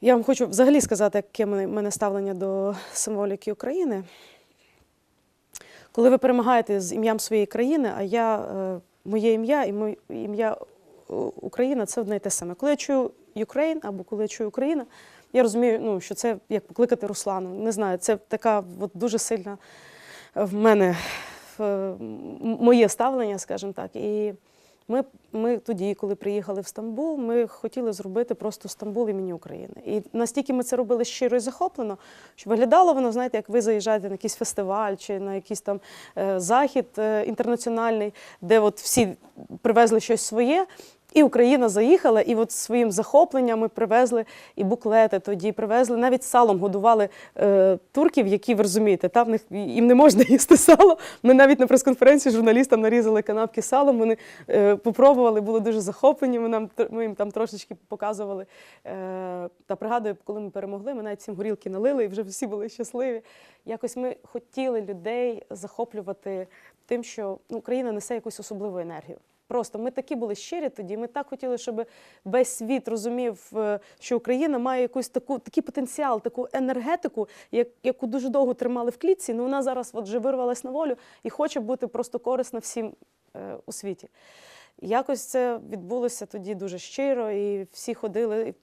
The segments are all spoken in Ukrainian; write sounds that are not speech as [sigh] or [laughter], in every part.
Я вам хочу взагалі сказати, яке мене- ставлення до символіки України. Коли ви перемагаєте з ім'ям своєї країни, а я, е, моє ім'я і моє ім'я Україна це одне і те саме. Коли я чую Україн або коли я чую Україна, я розумію, ну, що це як покликати Руслану. Не знаю, це така от, дуже сильна в мене моє ставлення, скажімо так. І ми, ми тоді, коли приїхали в Стамбул, ми хотіли зробити просто Стамбул імені України. І настільки ми це робили щиро і захоплено, що виглядало воно, знаєте, як ви заїжджаєте на якийсь фестиваль чи на якийсь там е, захід е, інтернаціональний, де от всі привезли щось своє. І Україна заїхала, і от своїм захопленням ми привезли і буклети тоді, привезли, навіть салом годували е, турків, які ви розумієте, там в них їм не можна [laughs] їсти сало. Ми навіть на прес-конференції журналістам нарізали канапки салом. Вони е, попробували, були дуже захоплені. Ми нам ми їм там трошечки показували. Е, та пригадую, коли ми перемогли, ми навіть цим горілки налили, і вже всі були щасливі. Якось ми хотіли людей захоплювати тим, що ну, Україна несе якусь особливу енергію. Просто ми такі були щирі тоді. Ми так хотіли, щоб весь світ розумів, е, що Україна має якусь таку такий потенціал, таку енергетику, як, яку дуже довго тримали в клітці. Ну вона зараз от вже вирвалась на волю і хоче бути просто корисна всім е, у світі. Якось це відбулося тоді дуже щиро, і всі ходили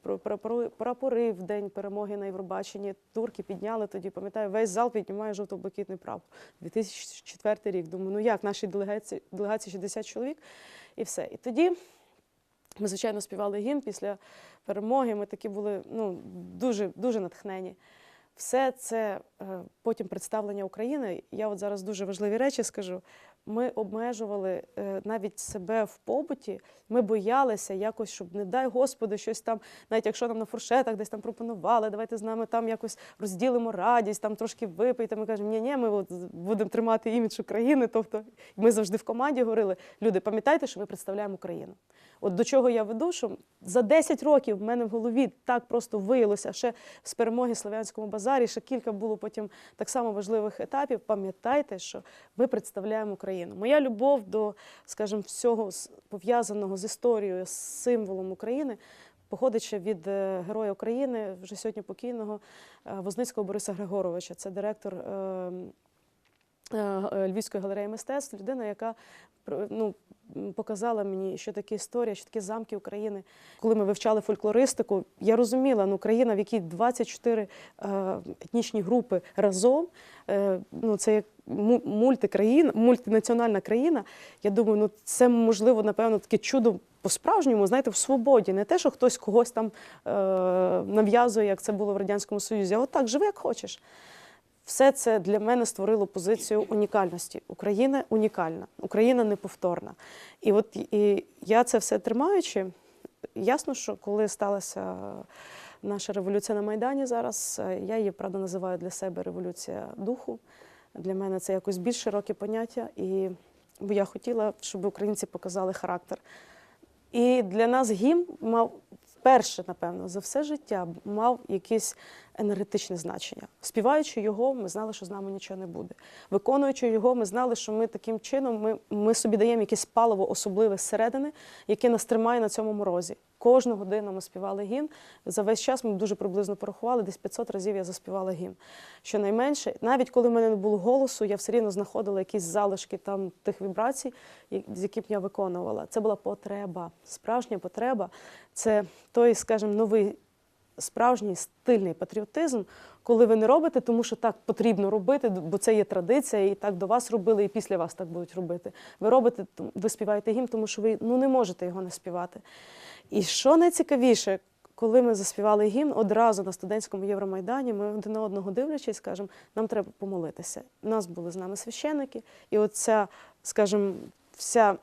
прапори в день перемоги на Євробаченні. Турки підняли тоді, пам'ятаю, весь зал піднімає жовто-блакитний прапор. 2004 рік. Думаю, ну як нашій делегації, делегації 60 чоловік, і все. І тоді ми, звичайно, співали гімн після перемоги. Ми такі були ну, дуже, дуже натхнені. Все це е, потім представлення України. Я от зараз дуже важливі речі скажу. Ми обмежували е, навіть себе в побуті. Ми боялися якось, щоб, не дай Господи, щось там, навіть якщо нам на фуршетах десь там пропонували, давайте з нами там якось розділимо радість, там трошки випийте. Ми кажемо, ні, ні, ми от будемо тримати імідж України. Тобто ми завжди в команді говорили: люди, пам'ятайте, що ми представляємо Україну. От до чого я веду, що за 10 років в мене в голові так просто виявилося ще з перемоги Слов'янському базарі, ще кілька було потім так само важливих етапів. Пам'ятайте, що ми представляємо Україну. Моя любов до, скажімо, всього пов'язаного з історією, з символом України. Походить ще від е, Героя України, вже сьогодні покійного е, Возницького Бориса Григоровича. Це директор е, е, е, Львівської галереї мистецтв, людина, яка ну, показала мені, що таке історія, що таке замки України. Коли ми вивчали фольклористику, я розуміла, ну, країна, в якій 24 е, етнічні групи разом, е, ну, це як мультикраїна, мультинаціональна країна. Я думаю, ну це можливо, напевно, таке чудо по-справжньому, знаєте, в свободі. Не те, що хтось когось там е, нав'язує, як це було в Радянському Союзі, а от так, живи як хочеш. Все це для мене створило позицію унікальності. Україна унікальна, Україна неповторна. І от і я це все тримаючи, ясно, що коли сталася наша революція на Майдані зараз, я її правда називаю для себе революція духу. Для мене це якось більш широке поняття, і бо я хотіла, щоб українці показали характер. І для нас гімн мав вперше, напевно, за все життя мав якесь енергетичне значення. Співаючи його, ми знали, що з нами нічого не буде. Виконуючи його, ми знали, що ми таким чином ми, ми собі даємо якесь паливо особливе зсередини, яке нас тримає на цьому морозі. Кожну годину ми співали гімн. За весь час ми дуже приблизно порахували, десь 500 разів я заспівала гімн. Щонайменше, навіть коли в мене не було голосу, я все рівно знаходила якісь залишки там тих вібрацій, з яким я виконувала. Це була потреба, справжня потреба. Це той, скажімо, новий справжній стильний патріотизм, коли ви не робите, тому що так потрібно робити, бо це є традиція, і так до вас робили, і після вас так будуть робити. Ви робите, ви співаєте гімн, тому що ви ну, не можете його не співати. І що найцікавіше, коли ми заспівали гімн, одразу на студентському Євромайдані, ми один на одного дивлячись, скажемо, нам треба помолитися. У нас були з нами священики, і оця, скажімо, вся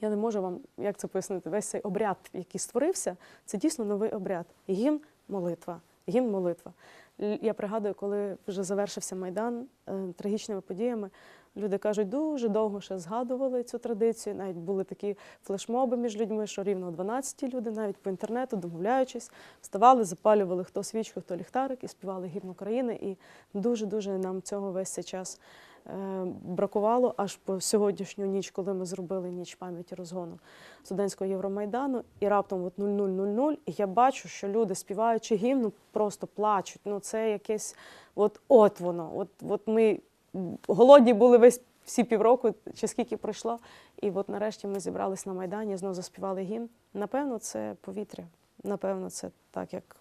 я не можу вам як це пояснити. Весь цей обряд, який створився, це дійсно новий обряд. Гімн молитва. Гімн молитва. Я пригадую, коли вже завершився майдан е, трагічними подіями. Люди кажуть, дуже довго ще згадували цю традицію. Навіть були такі флешмоби між людьми, що рівно о 12 люди, навіть по інтернету, домовляючись, вставали, запалювали хто свічку, хто ліхтарик і співали гімн України. І дуже-дуже нам цього весь цей час е, бракувало аж по сьогоднішню ніч, коли ми зробили ніч пам'яті розгону студентського Євромайдану, і раптом от 00.00, і я бачу, що люди, співаючи гімн, просто плачуть. Ну це якесь, от от воно. От, от ми голодні були весь всі півроку, чи скільки пройшло, і от нарешті ми зібрались на Майдані, знову заспівали гімн. Напевно, це повітря. Напевно, це так, як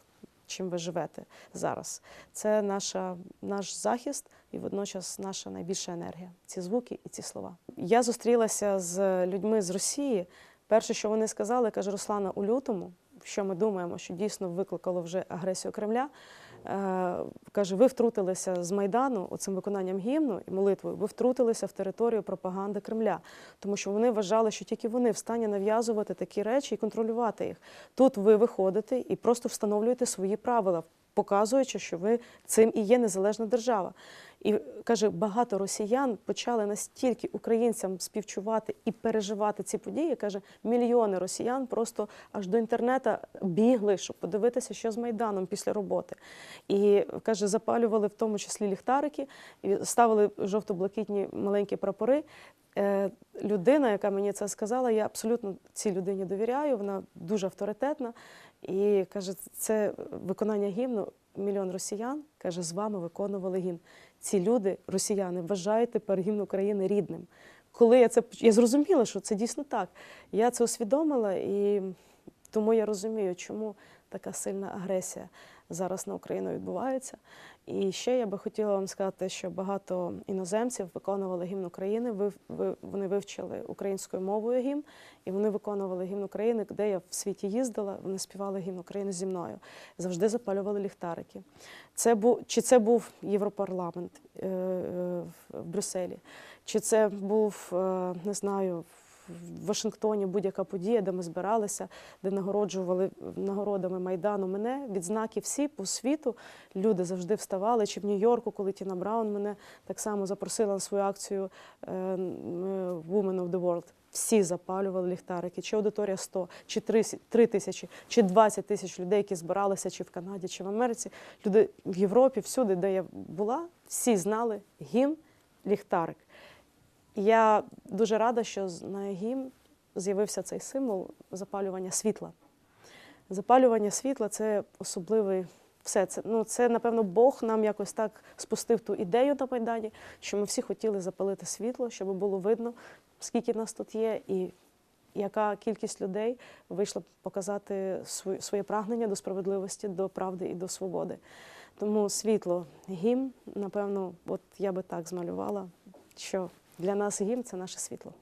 чим ви живете зараз. Це наша, наш захист і водночас наша найбільша енергія. Ці звуки і ці слова. Я зустрілася з людьми з Росії. Перше, що вони сказали, каже Руслана у лютому, що ми думаємо, що дійсно викликало вже агресію Кремля. Е, каже, ви втрутилися з Майдану оцим виконанням гімну і молитвою, ви втрутилися в територію пропаганди Кремля, тому що вони вважали, що тільки вони встані нав'язувати такі речі і контролювати їх. Тут ви виходите і просто встановлюєте свої правила, показуючи, що ви цим і є незалежна держава. І каже, багато росіян почали настільки українцям співчувати і переживати ці події. каже, мільйони росіян просто аж до інтернету бігли, щоб подивитися, що з майданом після роботи. І каже, запалювали в тому числі ліхтарики, ставили жовто-блакитні маленькі прапори. Е, Людина, яка мені це сказала, я абсолютно цій людині довіряю. Вона дуже авторитетна. І каже, це виконання гімну. Мільйон росіян каже, з вами виконували гімн. Ці люди, росіяни, вважають тепер гімн України рідним. Коли я це я зрозуміла, що це дійсно так. Я це усвідомила, і тому я розумію, чому така сильна агресія зараз на Україну відбувається. І ще я би хотіла вам сказати, що багато іноземців виконували гімн України. Вони вивчили українською мовою гімн, і вони виконували гімн України, де я в світі їздила. Вони співали гімн України зі мною. Завжди запалювали ліхтарики. Це був чи це був Європарламент е, е, в Брюсселі, чи це був е, не знаю. В Вашингтоні будь-яка подія, де ми збиралися, де нагороджували нагородами Майдану мене, відзнаки всі по світу. Люди завжди вставали. Чи в Нью-Йорку, коли Тіна Браун мене так само запросила на свою акцію е, е, Women of the World. Всі запалювали ліхтарики, чи аудиторія 100, чи 3 тисячі, чи 20 тисяч людей, які збиралися чи в Канаді, чи в Америці. Люди в Європі, всюди, де я була, всі знали гімн, ліхтарик. Я дуже рада, що на гімн з'явився цей символ запалювання світла. Запалювання світла це особливий все. Це, ну, це, напевно, Бог нам якось так спустив ту ідею на Майдані, що ми всі хотіли запалити світло, щоб було видно, скільки нас тут є, і яка кількість людей вийшла показати своє прагнення до справедливості, до правди і до свободи. Тому світло, гімн, напевно, от я би так змалювала, що для нас гімн це наше світло.